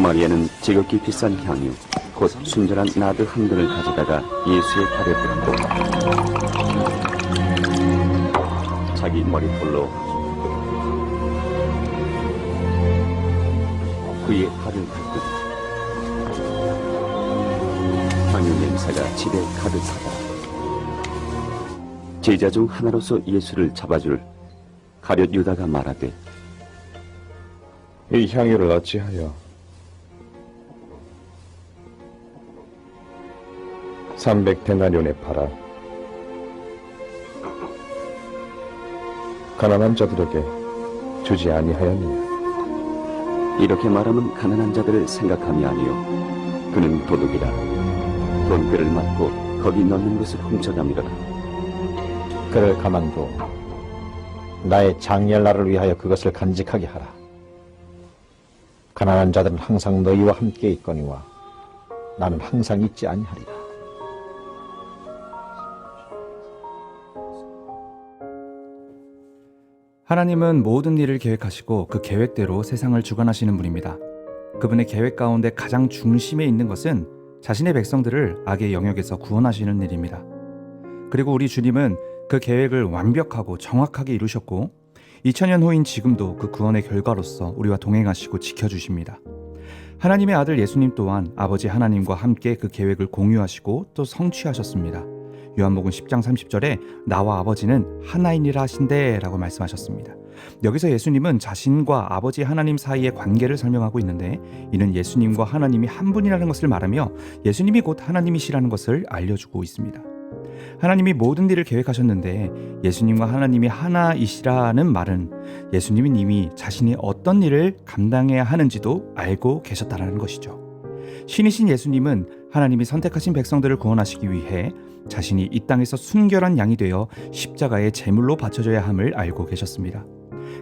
마리아는 지극히 비싼 향유, 곧 순전한 나드 한 근을 가져다가 예수의 발에 붓고 자기 머리털로 그의 발을 닦고 향유 냄새가 집에 가득하다. 제자 중 하나로서 예수를 잡아줄 가룟 유다가 말하되 이 향유를 어찌하여 300데나리온에 팔아 가난한 자들에게 주지 아니하였느냐? 이렇게 말하면 가난한 자들을 생각함이 아니요. 그는 도둑이라. 돈꾀를 맞고 거기 넣는 것을 훔쳐다니더라 그를 가만둬. 나의 장렬나를 위하여 그것을 간직하게 하라. 가난한 자들은 항상 너희와 함께 있거니와 나는 항상 있지 아니하리라. 하나님은 모든 일을 계획하시고 그 계획대로 세상을 주관하시는 분입니다. 그분의 계획 가운데 가장 중심에 있는 것은 자신의 백성들을 악의 영역에서 구원하시는 일입니다. 그리고 우리 주님은 그 계획을 완벽하고 정확하게 이루셨고 2000년 후인 지금도 그 구원의 결과로서 우리와 동행하시고 지켜주십니다. 하나님의 아들 예수님 또한 아버지 하나님과 함께 그 계획을 공유하시고 또 성취하셨습니다. 요한복음 10장 30절에 나와 아버지는 하나이니라 하신대라고 말씀하셨습니다. 여기서 예수님은 자신과 아버지 하나님 사이의 관계를 설명하고 있는데 이는 예수님과 하나님이 한 분이라는 것을 말하며 예수님이 곧 하나님이시라는 것을 알려주고 있습니다. 하나님이 모든 일을 계획하셨는데 예수님과 하나님이 하나이시라는 말은 예수님은 이미 자신이 어떤 일을 감당해야 하는지도 알고 계셨다는 것이죠. 신이신 예수님은 하나님이 선택하신 백성들을 구원하시기 위해 자신이 이 땅에서 순결한 양이 되어 십자가의 제물로 바쳐져야 함을 알고 계셨습니다.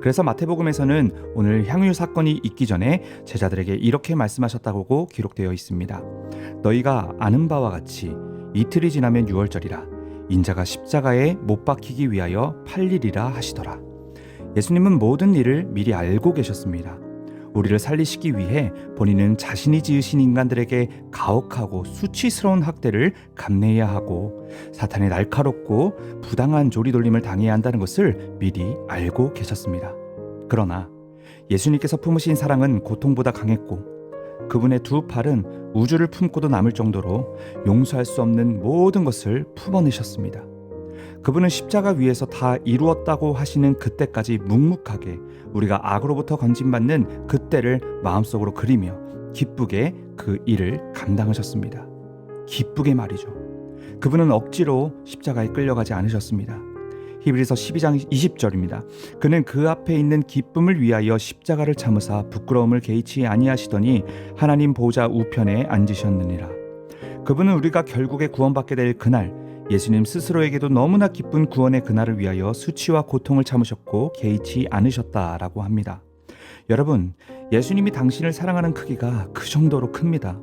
그래서 마태복음에서는 오늘 향유 사건이 있기 전에 제자들에게 이렇게 말씀하셨다고 기록되어 있습니다. 너희가 아는 바와 같이 이틀이 지나면 유월절이라 인자가 십자가에 못 박히기 위하여 팔리리라 하시더라. 예수님은 모든 일을 미리 알고 계셨습니다. 우리를 살리시기 위해 본인은 자신이 지으신 인간들에게 가혹하고 수치스러운 학대를 감내해야 하고 사탄의 날카롭고 부당한 조리돌림을 당해야 한다는 것을 미리 알고 계셨습니다. 그러나 예수님께서 품으신 사랑은 고통보다 강했고 그분의 두 팔은 우주를 품고도 남을 정도로 용서할 수 없는 모든 것을 품어내셨습니다. 그분은 십자가 위에서 다 이루었다고 하시는 그때까지 묵묵하게 우리가 악으로부터 건진받는 그때를 마음속으로 그리며 기쁘게 그 일을 감당하셨습니다. 기쁘게 말이죠. 그분은 억지로 십자가에 끌려가지 않으셨습니다. 히브리서 12장 20절입니다. 그는 그 앞에 있는 기쁨을 위하여 십자가를 참으사 부끄러움을 개의치 아니하시더니 하나님 보좌 우편에 앉으셨느니라. 그분은 우리가 결국에 구원받게 될 그날 예수님 스스로에게도 너무나 기쁜 구원의 그날을 위하여 수치와 고통을 참으셨고 개의치 않으셨다라고 합니다. 여러분, 예수님이 당신을 사랑하는 크기가 그 정도로 큽니다.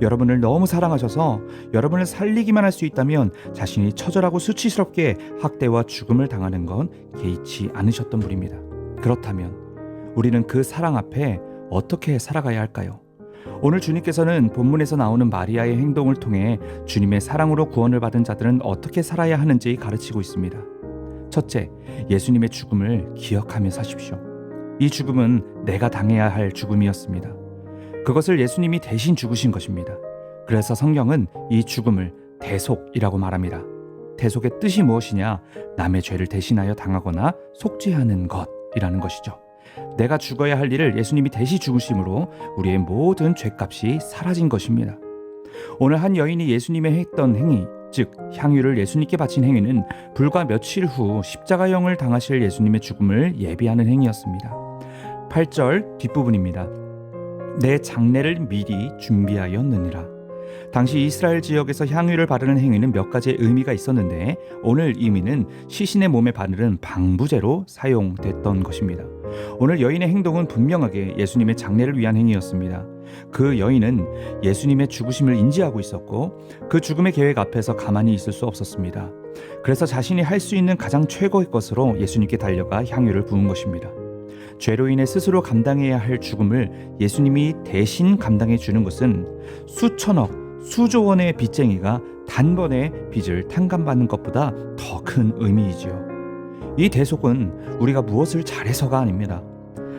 여러분을 너무 사랑하셔서 여러분을 살리기만 할 수 있다면 자신이 처절하고 수치스럽게 학대와 죽음을 당하는 건 개의치 않으셨던 분입니다. 그렇다면 우리는 그 사랑 앞에 어떻게 살아가야 할까요? 오늘 주님께서는 본문에서 나오는 마리아의 행동을 통해 주님의 사랑으로 구원을 받은 자들은 어떻게 살아야 하는지 가르치고 있습니다. 첫째, 예수님의 죽음을 기억하며 사십시오. 이 죽음은 내가 당해야 할 죽음이었습니다. 그것을 예수님이 대신 죽으신 것입니다. 그래서 성경은 이 죽음을 대속이라고 말합니다. 대속의 뜻이 무엇이냐? 남의 죄를 대신하여 당하거나 속죄하는 것이라는 것이죠. 내가 죽어야 할 일을 예수님이 대신 죽으심으로 우리의 모든 죄값이 사라진 것입니다. 오늘 한 여인이 예수님의 했던 행위, 즉 향유를 예수님께 바친 행위는 불과 며칠 후 십자가형을 당하실 예수님의 죽음을 예비하는 행위였습니다. 8절 뒷부분입니다. 내 장례를 미리 준비하였느니라. 당시 이스라엘 지역에서 향유를 바르는 행위는 몇 가지의 의미가 있었는데 오늘 의미는 시신의 몸에 바르는 방부제로 사용됐던 것입니다. 오늘 여인의 행동은 분명하게 예수님의 장례를 위한 행위였습니다. 그 여인은 예수님의 죽으심을 인지하고 있었고 그 죽음의 계획 앞에서 가만히 있을 수 없었습니다. 그래서 자신이 할 수 있는 가장 최고의 것으로 예수님께 달려가 향유를 부은 것입니다. 죄로 인해 스스로 감당해야 할 죽음을 예수님이 대신 감당해 주는 것은 수천억, 수조 원의 빚쟁이가 단번에 빚을 탕감받는 것보다 더 큰 의미이지요. 이 대속은 우리가 무엇을 잘해서가 아닙니다.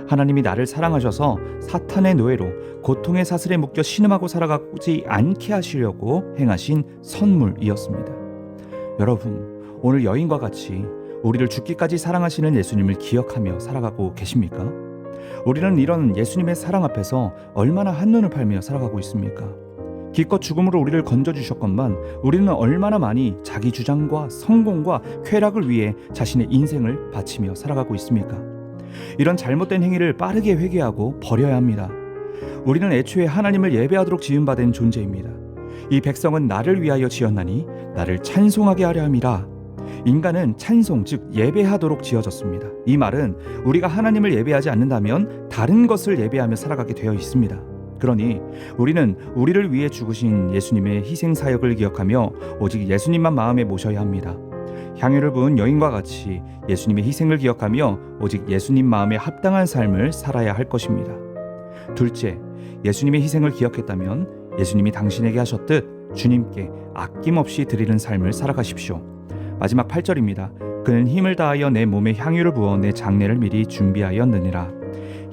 하나님이 나를 사랑하셔서 사탄의 노예로 고통의 사슬에 묶여 신음하고 살아가지 않게 하시려고 행하신 선물이었습니다. 여러분, 오늘 여인과 같이 우리를 죽기까지 사랑하시는 예수님을 기억하며 살아가고 계십니까? 우리는 이런 예수님의 사랑 앞에서 얼마나 한눈을 팔며 살아가고 있습니까? 기껏 죽음으로 우리를 건져주셨건만 우리는 얼마나 많이 자기 주장과 성공과 쾌락을 위해 자신의 인생을 바치며 살아가고 있습니까? 이런 잘못된 행위를 빠르게 회개하고 버려야 합니다. 우리는 애초에 하나님을 예배하도록 지음받은 존재입니다. 이 백성은 나를 위하여 지었나니 나를 찬송하게 하려 함이라. 인간은 찬송 즉 예배하도록 지어졌습니다. 이 말은 우리가 하나님을 예배하지 않는다면 다른 것을 예배하며 살아가게 되어 있습니다. 그러니 우리는 우리를 위해 죽으신 예수님의 희생 사역을 기억하며 오직 예수님만 마음에 모셔야 합니다. 향유를 부은 여인과 같이 예수님의 희생을 기억하며 오직 예수님 마음에 합당한 삶을 살아야 할 것입니다. 둘째, 예수님의 희생을 기억했다면 예수님이 당신에게 하셨듯 주님께 아낌없이 드리는 삶을 살아가십시오. 마지막 8절입니다. 그는 힘을 다하여 내 몸에 향유를 부어 내 장례를 미리 준비하였느니라.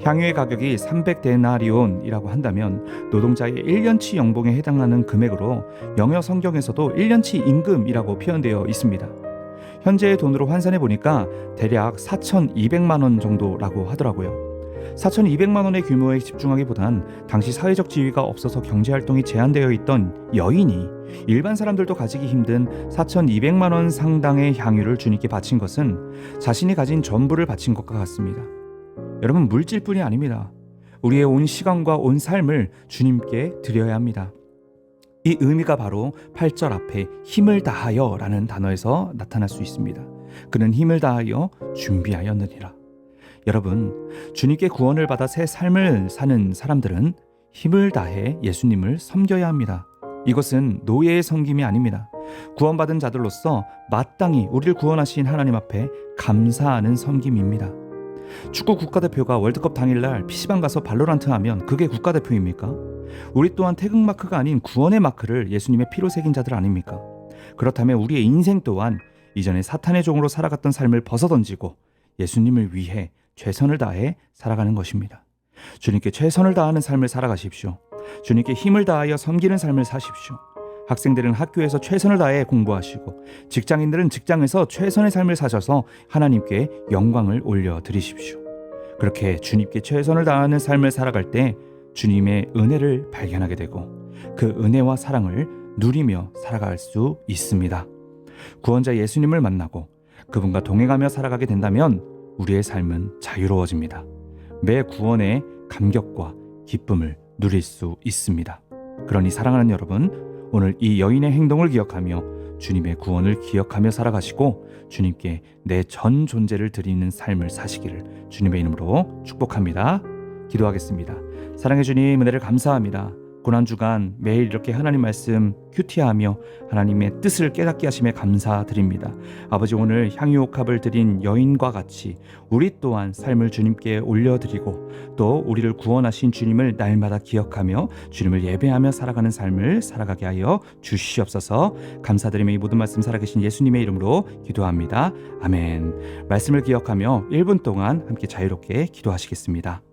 향유의 가격이 300데나리온이라고 한다면 노동자의 1년치 연봉에 해당하는 금액으로 영어 성경에서도 1년치 임금이라고 표현되어 있습니다. 현재의 돈으로 환산해 보니까 대략 4,200만 원 정도라고 하더라고요. 4,200만 원의 규모에 집중하기보단 당시 사회적 지위가 없어서 경제 활동이 제한되어 있던 여인이 일반 사람들도 가지기 힘든 4,200만 원 상당의 향유를 주님께 바친 것은 자신이 가진 전부를 바친 것과 같습니다. 여러분 물질뿐이 아닙니다. 우리의 온 시간과 온 삶을 주님께 드려야 합니다. 이 의미가 바로 8절 앞에 힘을 다하여 라는 단어에서 나타날 수 있습니다. 그는 힘을 다하여 준비하였느니라. 여러분, 주님께 구원을 받아 새 삶을 사는 사람들은 힘을 다해 예수님을 섬겨야 합니다. 이것은 노예의 섬김이 아닙니다. 구원받은 자들로서 마땅히 우리를 구원하신 하나님 앞에 감사하는 섬김입니다. 축구 국가대표가 월드컵 당일날 PC방 가서 발로란트 하면 그게 국가대표입니까? 우리 또한 태극마크가 아닌 구원의 마크를 예수님의 피로 새긴 자들 아닙니까? 그렇다면 우리의 인생 또한 이전에 사탄의 종으로 살아갔던 삶을 벗어던지고 예수님을 위해 최선을 다해 살아가는 것입니다. 주님께 최선을 다하는 삶을 살아가십시오. 주님께 힘을 다하여 섬기는 삶을 사십시오. 학생들은 학교에서 최선을 다해 공부하시고 직장인들은 직장에서 최선의 삶을 사셔서 하나님께 영광을 올려 드리십시오. 그렇게 주님께 최선을 다하는 삶을 살아갈 때 주님의 은혜를 발견하게 되고 그 은혜와 사랑을 누리며 살아갈 수 있습니다. 구원자 예수님을 만나고 그분과 동행하며 살아가게 된다면 우리의 삶은 자유로워집니다. 매 구원의 감격과 기쁨을 누릴 수 있습니다. 그러니 사랑하는 여러분, 오늘 이 여인의 행동을 기억하며 주님의 구원을 기억하며 살아가시고 주님께 내 전 존재를 드리는 삶을 사시기를 주님의 이름으로 축복합니다. 기도하겠습니다. 사랑해 주님 은혜를 감사합니다. 고난 주간 매일 이렇게 하나님 말씀 큐티하며 하나님의 뜻을 깨닫게 하심에 감사드립니다. 아버지 오늘 향유옥합을 드린 여인과 같이 우리 또한 삶을 주님께 올려드리고 또 우리를 구원하신 주님을 날마다 기억하며 주님을 예배하며 살아가는 삶을 살아가게 하여 주시옵소서. 감사드리며 이 모든 말씀 살아계신 예수님의 이름으로 기도합니다. 아멘. 말씀을 기억하며 1분 동안 함께 자유롭게 기도하시겠습니다.